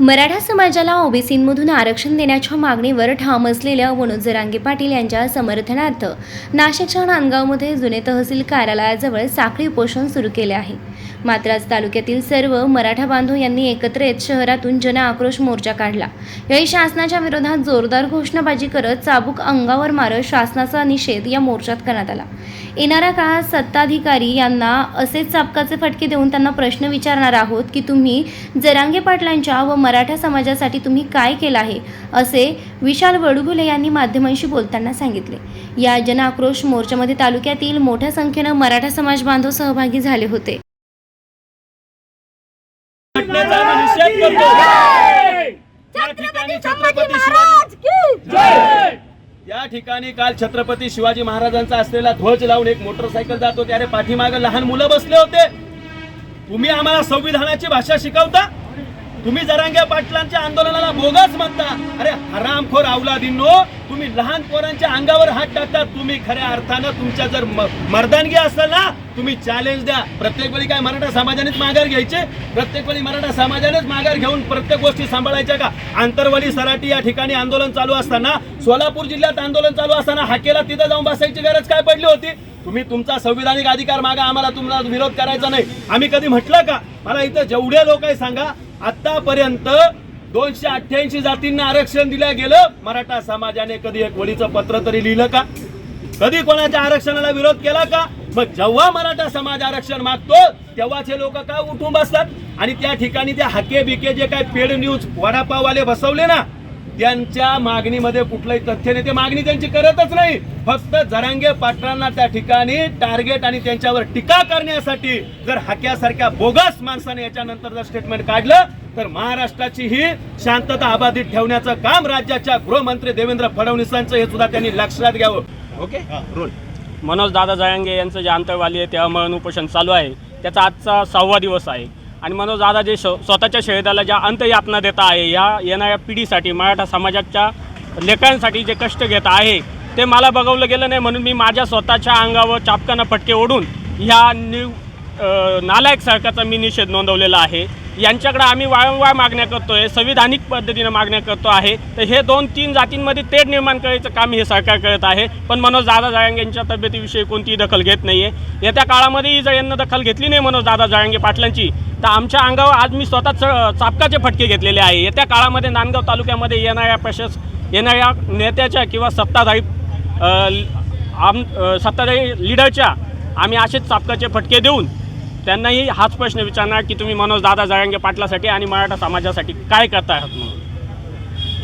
मराठा समाजाला ओबीसींमधून आरक्षण देण्याच्या मागणीवर ठाम असलेल्या मनोज जरांगे पाटील यांच्या समर्थनार्थ नाशिकच्या नांदगावमध्ये जुने तहसील कार्यालयाजवळ साखळी उपोषण सुरू केले आहे. मात्र आज तालुक्यातील सर्व मराठा बांधव यांनी एकत्र येत शहरातून जन आक्रोश मोर्चा काढला. यावेळी शासनाच्या विरोधात जोरदार घोषणाबाजी करत चाबूक अंगावर मारत शासनाचा निषेध या मोर्चात करण्यात आला. येणाऱ्या काळात सत्ताधिकारी यांना असेच चाबकाचे फटके देऊन त्यांना प्रश्न विचारणार आहोत की तुम्ही जरांगे पाटलांच्या व मराठा समाजासाठी तुम्ही काय केलं आहे? असे विशाल वडुगुले यांनी माध्यमांशी बोलताना सांगितले. या जन आक्रोश मोर्चामध्ये तालुक्यातील मोठ्या संख्येनं मराठा समाज बांधव सहभागी झाले होते. या ठिकाणी काल छत्रपती शिवाजी महाराजांचा असलेला ध्वज लावून एक मोटरसायकल जात अरे पाठीमागे लहान मुलं बसले होते. तुम्ही आम्हाला संविधानाची भाषा शिकवता? तुम्ही जरांग्या पाटलांच्या आंदोलनाला बोगस म्हणता. अरे हरामखोर अवलादींनो तुम्ही लहान पोरांच्या अंगावर हात टाकता. तुम्ही खऱ्या अर्थानं तुमच्या जर म- मर्दानगी असेल ना तुम्ही चॅलेंज द्या. प्रत्येक वेळी काय मराठा समाजानेच माघार घ्यायचे? प्रत्येक वेळी मराठा समाजानेच माघार घेऊन प्रत्येक गोष्टी सांभाळायच्या का? आंतरवली सराटी या ठिकाणी आंदोलन चालू असताना सोलापूर जिल्ह्यात आंदोलन चालू असताना हाकेला तिथं जाऊन बसायची गरज काय पडली होती? तुम्ही तुमचा संविधानिक अधिकार मागा आम्हाला तुम्हाला विरोध करायचा नाही. आम्ही कधी म्हटलं का? मला इथं जेवढे लोक आहे सांगा आतापर्यंत दोनशे अठ्ठ्याऐंशी जातींना आरक्षण दिलं गेलं. मराठा समाजाने कधी एक वडीचं पत्र तरी लिहिलं का? कधी कोणाच्या आरक्षणाला विरोध केला का? मग जेव्हा मराठा समाज आरक्षण मागतो तेव्हाच हे लोक का उठून बसतात? आणि त्या ठिकाणी ते हके बिके जे काय पेड न्यूज वडापाववाले बसवले ना त्यांच्या मागणीमध्ये कुठलंही तथ्य नाही. ते मागणी त्यांची करतच नाही. फक्त जरांगे पाटलांना त्या ठिकाणी टार्गेट आणि त्यांच्यावर टीका करण्यासाठी जर हाक्यासारख्या बोगस माणसाने याच्यानंतर जर स्टेटमेंट काढलं तर महाराष्ट्राची ही शांतता अबाधित ठेवण्याचं काम राज्याच्या गृहमंत्री देवेंद्र फडणवीसांचं हे सुद्धा त्यांनी लक्षात घ्यावं. ओके रोल मनोज दादा जयांगे यांचं जे आंतरवाली आहे ते अमरण उपोषण चालू आहे. त्याचा आजचा सहावा दिवस आहे. आणि मनोज दादा जे स्वतःच्या शरीराला ज्या अंतयातना देत आहे या येणाऱ्या पिढीसाठी मराठा समाजाच्या लेकरांसाठी जे कष्ट घेत आहे ते मला बघवलं गेलं नाही म्हणून मी माझ्या स्वतःच्या अंगावर चापकानं फटके ओढून ह्या न्यू नालायक सरकारचा मी निषेध नोंदवलेला आहे. यांच्याकडे आम्ही वारंवार मागण्या करतो आहे संविधानिक पद्धतीनं मागण्या करतो आहे. तर हे दोन तीन जातींमध्ये तेढ निर्माण करायचं काम हे सरकार करत आहे. पण मनोज दादा जाळंगे यांच्या तब्येतीविषयी कोणतीही दखल घेत नाही आहे येत्या काळामध्येही जर यांना दखल घेतली नाही मनोज दादा जाळंगे पाटलांची तर आमच्या अंगावर आज मी स्वतः च- चापकाचे फटके घेतलेले आहे. येत्या काळामध्ये नांदगाव तालुक्यामध्ये येणाऱ्या प्रशास येणाऱ्या नेत्याच्या किंवा सत्ताधारी आम सत्ताधारी लिडरच्या आम्ही असेच चापकाचे फटके देऊन त्यांनाही हाच प्रश्न विचारणार की तुम्ही मनोज दादा जरांगे पाटलासाठी आणि मराठा समाजासाठी काय करता आहात म्हणून